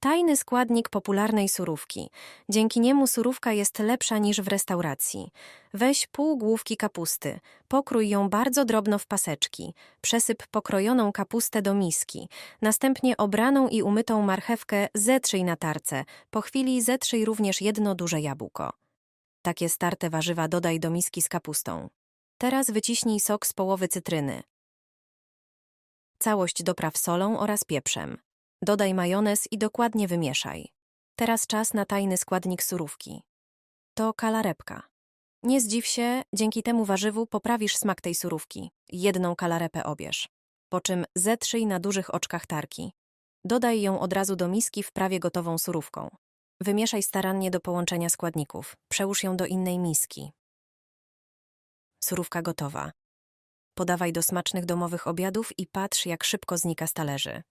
Tajny składnik popularnej surówki. Dzięki niemu surówka jest lepsza niż w restauracji. Weź pół główki kapusty, pokrój ją bardzo drobno w paseczki, przesyp pokrojoną kapustę do miski, następnie obraną i umytą marchewkę zetrzyj na tarce, po chwili zetrzyj również jedno duże jabłko. Takie starte warzywa dodaj do miski z kapustą. Teraz wyciśnij sok z połowy cytryny. Całość dopraw solą oraz pieprzem. Dodaj majonez i dokładnie wymieszaj. Teraz czas na tajny składnik surówki. To kalarepka. Nie zdziw się, dzięki temu warzywu poprawisz smak tej surówki. Jedną kalarepę obierz. Po czym zetrzyj na dużych oczkach tarki. Dodaj ją od razu do miski w prawie gotową surówką. Wymieszaj starannie do połączenia składników. Przełóż ją do innej miski. Surówka gotowa. Podawaj do smacznych domowych obiadów i patrz, jak szybko znika z talerzy.